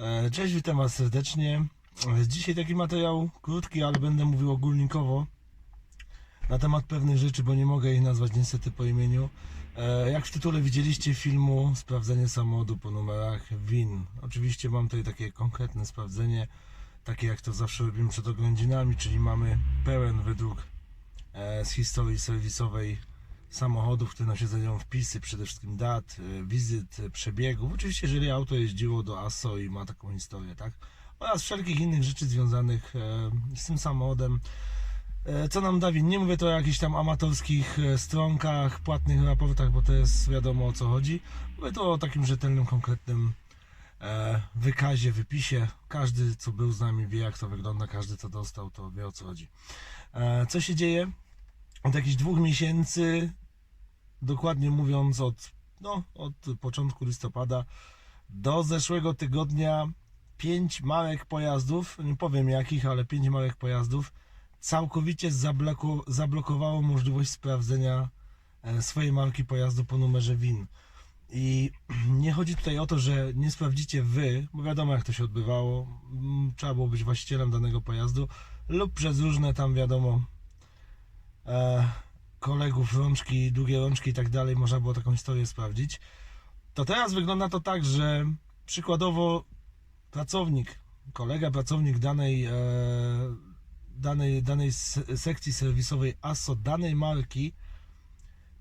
E, Cześć, witam Was serdecznie. E, Dzisiaj taki materiał krótki, ale będę mówił ogólnikowo na temat pewnych rzeczy, bo nie mogę ich nazwać niestety po imieniu. E, Jak w tytule widzieliście filmu, sprawdzenie samochodu po numerach WIN. Oczywiście mam tutaj takie konkretne sprawdzenie, takie jak to zawsze robimy przed oględzinami, czyli mamy pełen e, z historii serwisowej samochodów, które nam się znajdują wpisy, przede wszystkim dat, e, wizyt, e, przebiegów. Oczywiście, jeżeli auto jeździło do ASO i ma taką historię, tak? Oraz wszelkich innych rzeczy związanych e, z tym samochodem. Co nam da? Nie mówię to o jakichś tam amatorskich stronkach, płatnych raportach, bo to jest wiadomo o co chodzi. Mówię to o takim rzetelnym, konkretnym wykazie, wypisie. Każdy, co był z nami, wie jak to wygląda, każdy, co dostał, to wie o co chodzi. Co się dzieje? Od jakichś dwóch miesięcy, dokładnie mówiąc od, no, od początku listopada do zeszłego tygodnia, pięć małych pojazdów, nie powiem jakich, ale pięć małych pojazdów całkowicie zabloko, zablokowało możliwość sprawdzenia e, swojej marki pojazdu po numerze WIN. I nie chodzi tutaj o to, że nie sprawdzicie wy, bo wiadomo jak to się odbywało, trzeba było być właścicielem danego pojazdu lub przez różne tam wiadomo kolegów, rączki, długie rączki i tak dalej, można było taką historię sprawdzić. To teraz wygląda to tak, że przykładowo pracownik, kolega, pracownik danej, e, danej, danej sekcji serwisowej ASO, danej marki,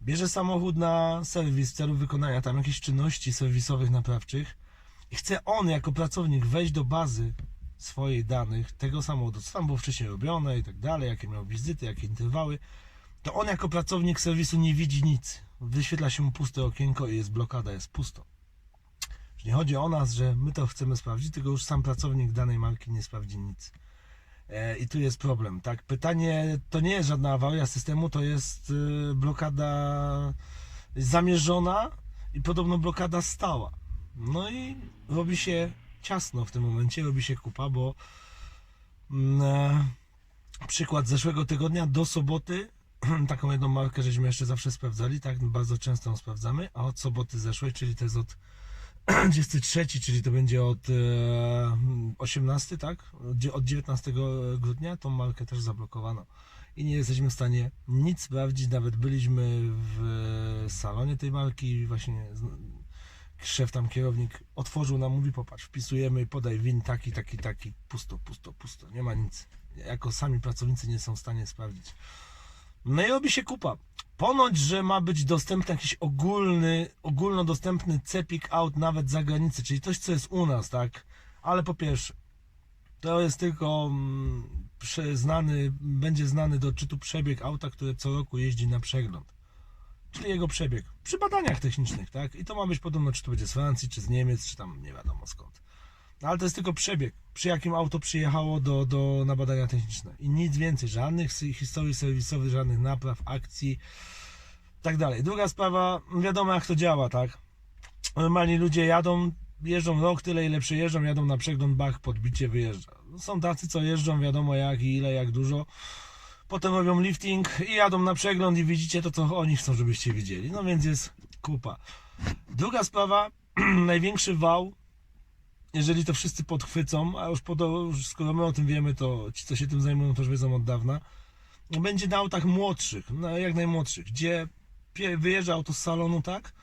bierze samochód na serwis w celu wykonania tam jakichś czynności serwisowych, naprawczych i chce on jako pracownik wejść do bazy swojej danych, tego samochodu, co tam było wcześniej robione i tak dalej, jakie miał wizyty, jakie interwały, to on jako pracownik serwisu nie widzi nic. Wyświetla się mu puste okienko i jest blokada, jest pusto. Że nie chodzi o nas, że my to chcemy sprawdzić, tylko już sam pracownik danej marki nie sprawdzi nic. E, I tu jest problem, tak? Pytanie to nie jest żadna awaria systemu, to jest y, blokada zamierzona i podobno blokada stała. No i robi się ciasno w tym momencie, robi się kupa, bo mm, e, przykład zeszłego tygodnia do soboty taką jedną markę żeśmy jeszcze zawsze sprawdzali, tak bardzo często ją sprawdzamy, a od soboty zeszłej, czyli to jest od 23, czyli to będzie od e, 18, tak? Od- Od 19 grudnia tą markę też zablokowano. I nie jesteśmy w stanie nic sprawdzić, nawet byliśmy w salonie tej marki właśnie szef tam, kierownik otworzył nam, mówi popatrz, wpisujemy, podaj win taki, taki, taki, pusto, pusto, pusto, nie ma nic. Jako sami pracownicy nie są w stanie sprawdzić. No i robi się kupa. Ponoć, że ma być dostępny jakiś ogólny, ogólnodostępny cepik out nawet za granicę, czyli coś, co jest u nas, tak? Ale po pierwsze, to jest tylko mm, znany, będzie znany do odczytu przebieg auta, które co roku jeździ na przegląd. Czyli jego przebieg przy badaniach technicznych, tak? I to ma być podobno, czy to będzie z Francji, czy z Niemiec, czy tam nie wiadomo skąd. No, ale to jest tylko przebieg, przy jakim auto przyjechało do, do, na badania techniczne. I nic więcej, żadnych historii serwisowych, żadnych napraw, akcji, tak dalej. Druga sprawa, wiadomo jak to działa, tak? Normalni ludzie jadą, jeżdżą rok, tyle ile przyjeżdżą, jadą na przegląd, bach, podbicie, wyjeżdża. No, Są tacy, co jeżdżą, wiadomo jak i ile, jak dużo. Potem robią lifting i jadą na przegląd i widzicie to, co oni chcą, żebyście widzieli. No więc jest kupa. Druga sprawa, największy wał, jeżeli to wszyscy podchwycą, a już, po, już skoro my o tym wiemy, to ci, co się tym zajmują, to już wiedzą od dawna, będzie na autach młodszych, no, jak najmłodszych, gdzie wyjeżdża auto z salonu, tak?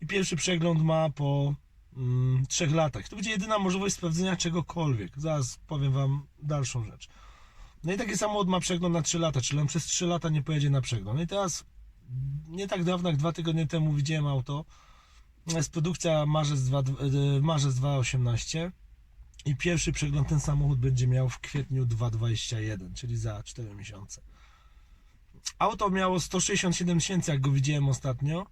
I pierwszy przegląd ma po mm, trzech latach. To będzie jedyna możliwość sprawdzenia czegokolwiek. Zaraz powiem Wam dalszą rzecz. No i taki samochód ma przegląd na 3 lata, czyli on przez 3 lata nie pojedzie na przegląd. No i teraz, nie tak dawno, jak dwa tygodnie temu widziałem auto, jest produkcja marzec, 2, e, marzec 2018 i pierwszy przegląd ten samochód będzie miał w kwietniu 2021, czyli za 4 miesiące. Auto miało 167 tysięcy, jak go widziałem ostatnio,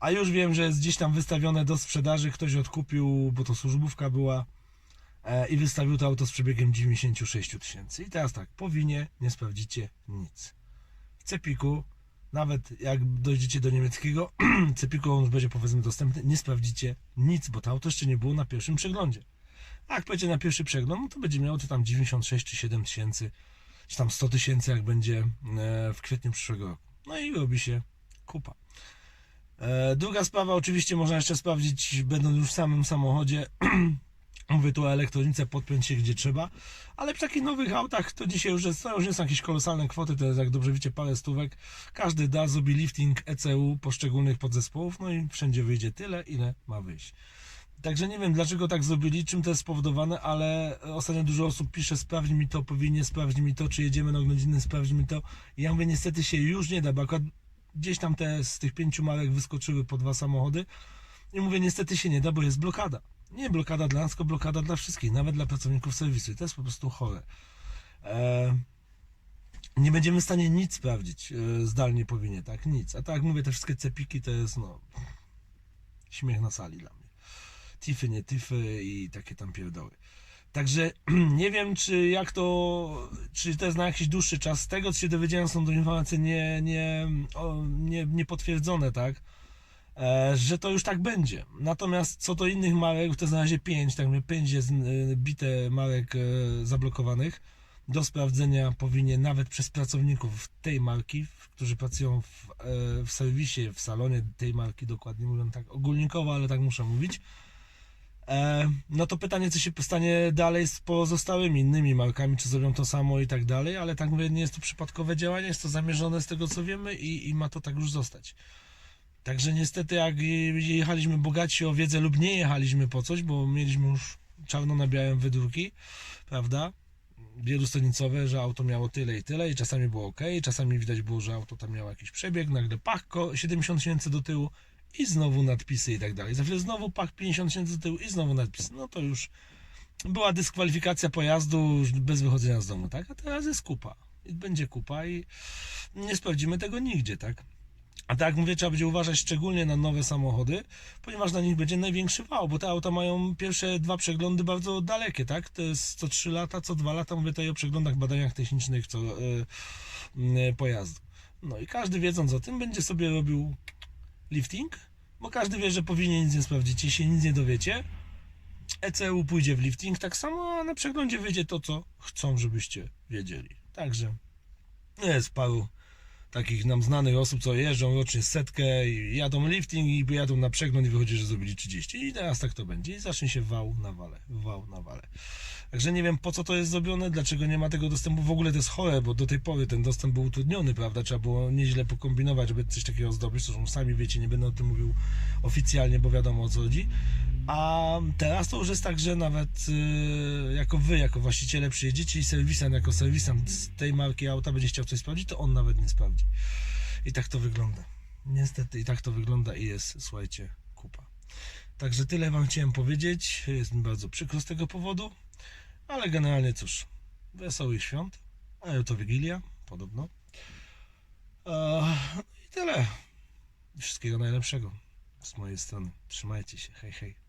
a już wiem, że jest gdzieś tam wystawione do sprzedaży. Ktoś odkupił, bo to służbówka była i wystawił to auto z przebiegiem 96 tysięcy. I teraz tak, po winie nie sprawdzicie nic. W Cepiku, nawet jak dojdziecie do niemieckiego, Cepiku on będzie powiedzmy dostępny, nie sprawdzicie nic, bo to auto jeszcze nie było na pierwszym przeglądzie. A jak będzie na pierwszy przegląd, no to będzie miało to tam 96 czy 7 tysięcy, czy tam 100 tysięcy, jak będzie e, w kwietniu przyszłego roku. No i robi się kupa. E, Druga sprawa, oczywiście można jeszcze sprawdzić, będąc już w samym samochodzie, elektronice, podpiąć się gdzie trzeba, ale przy takich nowych autach to dzisiaj już, jest, to już nie są jakieś kolosalne kwoty, to jest jak dobrze wiecie parę stówek. Każdy da, zrobi lifting ECU poszczególnych podzespołów, no i wszędzie wyjdzie tyle, ile ma wyjść. Także nie wiem dlaczego tak zrobili, czym to jest spowodowane, ale ostatnio dużo osób pisze, sprawdź mi to, powinien sprawdź mi to, czy jedziemy na oględziny, sprawdź mi to. I ja mówię, niestety się już nie da, bo akurat gdzieś tam te z tych pięciu marek wyskoczyły po dwa samochody. I mówię, niestety się nie da, bo jest blokada. Nie blokada dla nas, tylko blokada dla wszystkich, nawet dla pracowników serwisu. I to jest po prostu chore. Eee, nie będziemy w stanie nic sprawdzić e, zdalnie powinien, tak? Nic. A tak jak mówię, te wszystkie cepiki to jest no śmiech na sali dla mnie. Tify, nie tify i takie tam pierdoły. Także nie wiem, czy jak to, czy to jest na jakiś dłuższy czas. Z tego, co się dowiedziałem, są to informacje nie, nie, o, nie, niepotwierdzone, tak? E, że to już tak będzie. Natomiast co do innych marek, to jest na razie 5, tak mówię, 5 jest e, bite marek e, zablokowanych. Do sprawdzenia powinien nawet przez pracowników tej marki, którzy pracują w, w serwisie, w salonie tej marki, dokładnie mówiąc tak ogólnikowo, ale tak muszę mówić. No to pytanie, co się stanie dalej z pozostałymi innymi markami, czy zrobią to samo i tak dalej, ale tak mówię, nie jest to przypadkowe działanie, jest to zamierzone z tego co wiemy i, i ma to tak już zostać. Także niestety jak jechaliśmy bogaci o wiedzę lub nie jechaliśmy po coś, bo mieliśmy już czarno na białym wydruki, prawda? Wielostronicowe, że auto miało tyle i tyle i czasami było ok, czasami widać było, że auto tam miało jakiś przebieg, nagle pachko 70 tysięcy do tyłu i znowu nadpisy i tak dalej. Za chwilę znowu pach 50 tysięcy do tyłu i znowu nadpisy. No to już była dyskwalifikacja pojazdu bez wychodzenia z domu, tak? A teraz jest kupa. Będzie kupa i nie sprawdzimy tego nigdzie, tak? A tak jak mówię, trzeba będzie uważać szczególnie na nowe samochody, ponieważ na nich będzie największy wał, bo te auta mają pierwsze dwa przeglądy bardzo dalekie, tak? To jest co 3 lata, co 2 lata, mówię tutaj o przeglądach, badaniach technicznych co, y, y, pojazdu. No i każdy wiedząc o tym będzie sobie robił lifting, bo każdy wie, że powinien nic nie sprawdzić, jeśli się nic nie dowiecie. ECU pójdzie w lifting tak samo, a na przeglądzie wyjdzie to, co chcą, żebyście wiedzieli. Także jest paru takich nam znanych osób, co jeżdżą rocznie setkę i jadą lifting i jadą na przegląd i wychodzi, że zrobili 30 i teraz tak to będzie. I zacznie się wał na wale, wał na wale. Także nie wiem po co to jest zrobione, dlaczego nie ma tego dostępu, w ogóle to jest chore, bo do tej pory ten dostęp był utrudniony, prawda, trzeba było nieźle pokombinować, żeby coś takiego zdobyć, zresztą sami wiecie, nie będę o tym mówił oficjalnie, bo wiadomo o co chodzi. A teraz to już jest tak, że nawet y, jako wy, jako właściciele przyjedziecie i serwisant, jako serwisant z tej marki auta będzie chciał coś sprawdzić, to on nawet nie sprawdzi. I tak to wygląda. Niestety i tak to wygląda i jest, słuchajcie, kupa. Także tyle wam chciałem powiedzieć. Jest mi bardzo przykro z tego powodu, ale generalnie cóż, wesołych świąt, ale to Wigilia, podobno. Eee, I tyle. Wszystkiego najlepszego z mojej strony. Trzymajcie się. Hej, hej.